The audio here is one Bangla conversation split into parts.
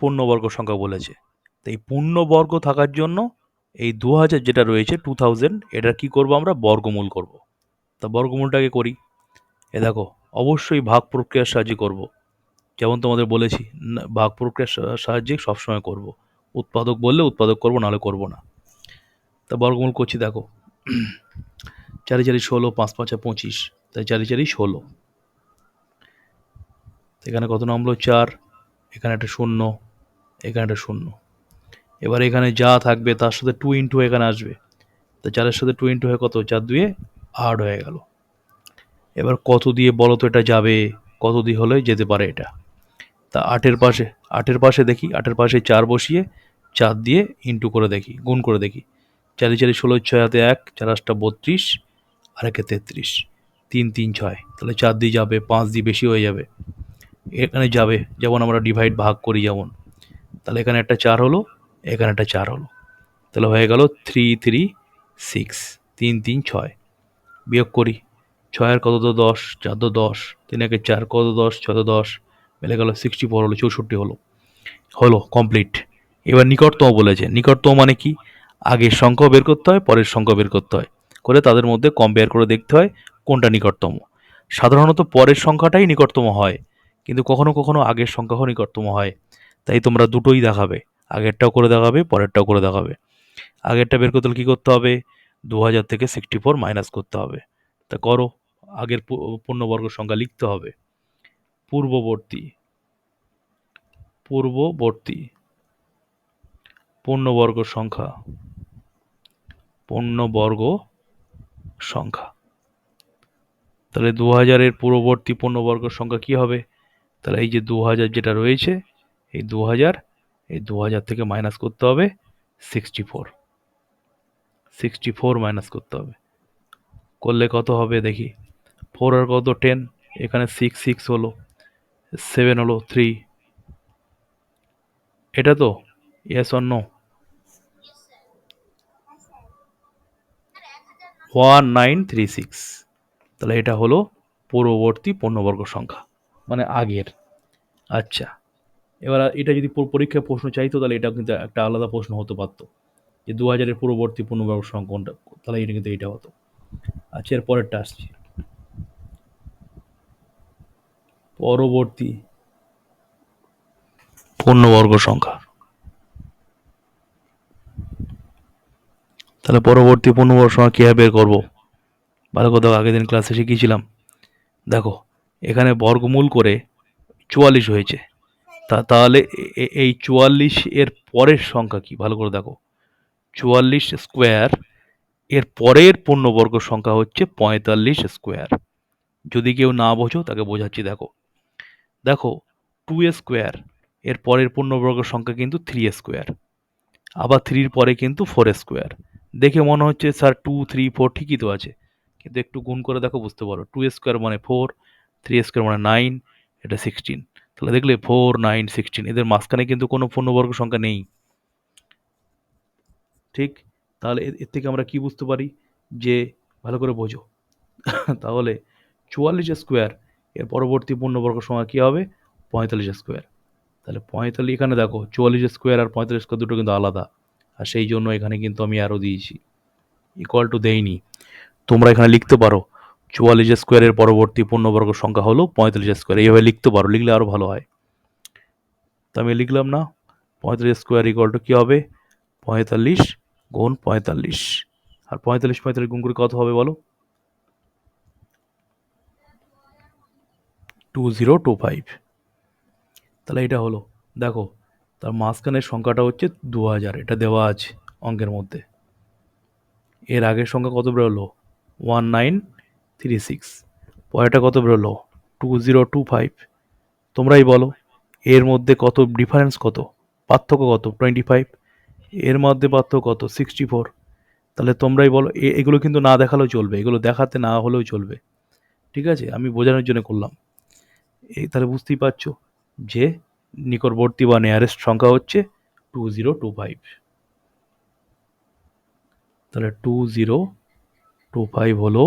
পূর্ণবর্গ সংখ্যা বলেছে। তো এই পূর্ণবর্গ থাকার জন্য এই দু হাজার যেটা রয়েছে টু থাউজেন্ড এটা কী করব আমরা? বর্গমূল করব। তা বর্গমূলটাকে করি। এ দেখো, অবশ্যই ভাগ প্রক্রিয়ার সাহায্যে করব। যেমন তোমাদের বলেছি ভাগ প্রক্রিয়ার সাহায্যে সবসময় করব। উৎপাদক বললে উৎপাদক করব, নাহলে করব না। তা বর্গমূল করছি, দেখো। চারি চারি ষোলো, পাঁচ পাঁচা পঁচিশ। তাই চারি চারি ষোলো। এখানে কত নামলো চার। এখানে একটা শূন্য। এখানে শূন্য। এবার এখানে যা থাকবে তার সাথে টু ইন্টু এখানে আসবে। তা চারের সাথে টু ইন্টু হয়ে কত? চার দুয়ে আট হয়ে গেল। এবার কত দিয়ে বলো তো এটা যাবে? কত দিয়ে হলে যেতে পারে এটা? তা আটের পাশে আটের পাশে দেখি, আটের পাশে চার বসিয়ে চার দিয়ে ইন্টু করে দেখি, গুণ করে দেখি। চারি চারি, ষোলো, ছয় হাতে এক, চার আটটা বত্রিশ আর একে তেত্রিশ। তিন তিন, ছয়। তাহলে চার দিয়ে যাবে, পাঁচ দিয়ে বেশি হয়ে যাবে। এখানে যাবে, যেমন আমরা ডিভাইড ভাগ করি যেমন। তাহলে এখানে একটা চার হলো, এখানে একটা চার হলো। তাহলে হয়ে গেল থ্রি থ্রি সিক্স তিন তিন, ছয়। বিয়োগ করি, ছয়ের কত তো দশ, চার তো দশ, তিন একে চার কত দশ, ছয় তো দশ মিলে গেল সিক্সটি ফোর হলো, চৌষট্টি হলো। হলো কমপ্লিট এবার নিকটতম বলেছে, নিকটতম মানে কি? আগের সংখ্যাও বের করতে হয়, পরের সংখ্যা বের করতে হয়। করে তাদের মধ্যে কম্পেয়ার করে দেখতে হয় কোনটা নিকটতম। সাধারণত পরের সংখ্যাটাই নিকটতম হয়, কিন্তু কখনো কখনো আগের সংখ্যাও নিকটতম হয়। তাই তোমরা দুটোই দেখাবে। আগেরটাও করে দেখাবে, পরেরটাও করে দেখাবে। আগেরটা বের করতে হলে কী করতে হবে? দু হাজার থেকে সিক্সটি ফোর মাইনাস করতে হবে। তা করো, আগের পূর্ণবর্গ সংখ্যা লিখতে হবে। পূর্ববর্তী পূর্ববর্তী, পূর্ণবর্গ সংখ্যা পূর্ণবর্গ সংখ্যা। তাহলে দু হাজারের পূর্ববর্তী পূর্ণবর্গ সংখ্যা কী হবে? তাহলে এই যে দু হাজার যেটা রয়েছে এই দু হাজার এই দু হাজার থেকে মাইনাস করতে হবে sixty four sixty four minus করতে হবে। করলে কত হবে দেখি? ফোর আর কত? টেন এখানে সিক্স সিক্স হলো। সেভেন হলো থ্রি এটা তো? ইয়েস অন্য ওয়ান নাইন থ্রি সিক্স তাহলে এটা হলো পূর্ববর্তী পূর্ণবর্গ সংখ্যা মানে আগের। আচ্ছা। এবার এটা যদি প- পরীক্ষায় প্রশ্ন চাইতো, তাহলে এটা কিন্তু একটা আলাদা প্রশ্ন হতে পারতো। যে দু হাজারের পূর্ববর্তী সংখ্যা কোনটা তাহলে এটা কিন্তু এটা হতো। আচ্ছা এর পরেরটা আসছি। পরবর্তী পূর্ণবর্গ সংখ্যা। তাহলে পরবর্তী পূর্ণবর্গ সংখ্যা কীভাবে বের করব? ভালো কথা আগের দিন ক্লাসে শিখিয়েছিলাম। দেখো, এখানে বর্গমূল করে চুয়াল্লিশ হয়েছে। তা, তাহলে এই চুয়াল্লিশ এর পরের সংখ্যা কি? ভালো করে দেখো। চুয়াল্লিশ স্কোয়ার এর পরের পূর্ণবর্গ সংখ্যা হচ্ছে পঁয়তাল্লিশ স্কোয়ার। যদি কেউ না বোঝো, তাকে বোঝাচ্ছি, দেখো। দেখো টু স্কোয়ার এর পরের পূর্ণবর্গ সংখ্যা কিন্তু থ্রি স্কোয়ার। আবার থ্রির পরে কিন্তু ফোর স্কোয়ার। দেখে মনে হচ্ছে, স্যার টু থ্রি ফোর ঠিকই তো আছে। কিন্তু একটু গুণ করে দেখো, বুঝতে পারো। টু স্কোয়ার মানে ফোর থ্রি স্কোয়ার মানে নাইন এটা সিক্সটিন তাহলে দেখলে ফোর নাইন সিক্সটিন এদের মাঝখানে কিন্তু কোনো পূর্ণবর্গ সংখ্যা নেই। ঠিক? তাহলে এর থেকে আমরা কি বুঝতে পারি? যে, ভালো করে বোঝো। তাহলে চুয়াল্লিশ স্কোয়ার এর পরবর্তী পূর্ণবর্গ সংখ্যা কী হবে? পঁয়তাল্লিশ স্কোয়ার তাহলে পঁয়তাল্লিশ, এখানে দেখো, চুয়াল্লিশ স্কোয়ার আর পঁয়তাল্লিশ স্কোয়ার দুটো কিন্তু আলাদা। আর সেই জন্য এখানে কিন্তু আমি আরও দিয়েছি। ইকুয়াল টু দেইনি। তোমরা এখানে লিখতে পারো চুয়াল্লিশ স্কোয়ারের পরবর্তী পূর্ণবর্গ সংখ্যা হলো পঁয়তাল্লিশ স্কোয়ার এইভাবে লিখতে পারো, লিখলে আরও ভালো হয়। তো আমি লিখলাম না, পঁয়তাল্লিশ স্কোয়ার ইকুয়াল টু কী হবে? পঁয়তাল্লিশ গুণ পঁয়তাল্লিশ। আর পঁয়তাল্লিশ পঁয়তাল্লিশ গুণ করে কত হবে বলো? Two zero two five. তাহলে এটা হলো, দেখো, তার মাঝখানের সংখ্যাটা হচ্ছে দু হাজার, এটা দেওয়া আছে অঙ্কের মধ্যে। এর আগের সংখ্যা কত বেরোলো? One nine three six. পরেরটা কত বেরোলো? Two zero two five. তোমরাই বলো, এর মধ্যে কত ডিফারেন্স কত? পার্থক্য কত? টোয়েন্টি ফাইভ এর মধ্যে পার্থক্য কত? সিক্সটি ফোর তাহলে তোমরাই বলো এগুলো কিন্তু না দেখালেও চলবে। এগুলো দেখাতে না হলেও চলবে। ঠিক আছে? আমি বোঝানোর জন্য করলাম। এই, তাহলে বুঝতেই পারছ যে নিকটবর্তী বা নিয়ারেস্ট সংখ্যা হচ্ছে টু জিরো টু ফাইভ। তাহলে টু জিরো টু ফাইভ হলো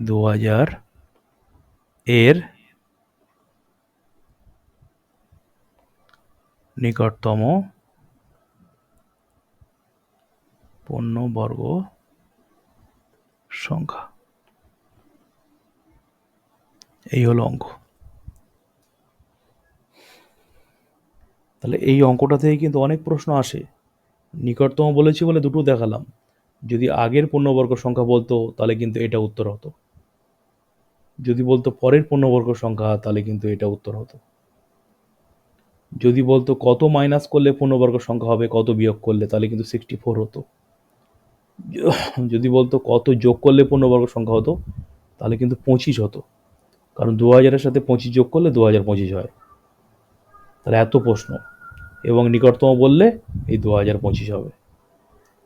দু হাজার এর নিকটতম পূর্ণবর্গ সংখ্যা। এই হলো অঙ্ক। তাহলে এই অঙ্কটা থেকে কিন্তু অনেক প্রশ্ন আসে। নিকটতম বলেছি বলে দুটো দেখালাম। যদি আগের পূর্ণবর্গ সংখ্যা বলতো, তাহলে কিন্তু এটা উত্তর হতো। যদি বলতো পরের পূর্ণবর্গ সংখ্যা, তাহলে কিন্তু এটা উত্তর হতো। যদি বলতো কত মাইনাস করলে পূর্ণবর্গ সংখ্যা হবে, কত বিয়োগ করলে, তাহলে কিন্তু সিক্সটি ফোর হতো। যদি বলতো কত যোগ করলে পূর্ণবর্গ সংখ্যা হতো, তাহলে কিন্তু পঁচিশ হতো। কারণ দু হাজারের সাথে পঁচিশ যোগ করলে দু হাজার পঁচিশ হয়। তাহলে এত প্রশ্ন। এবং নিকটতম বললে এই দু হাজার পঁচিশ হবে।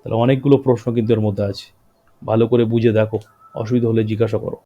তাহলে অনেকগুলো প্রশ্ন কিন্তু এর মধ্যে আছে। ভালো করে বুঝে দেখো। অসুবিধা হলে জিজ্ঞাসা করো।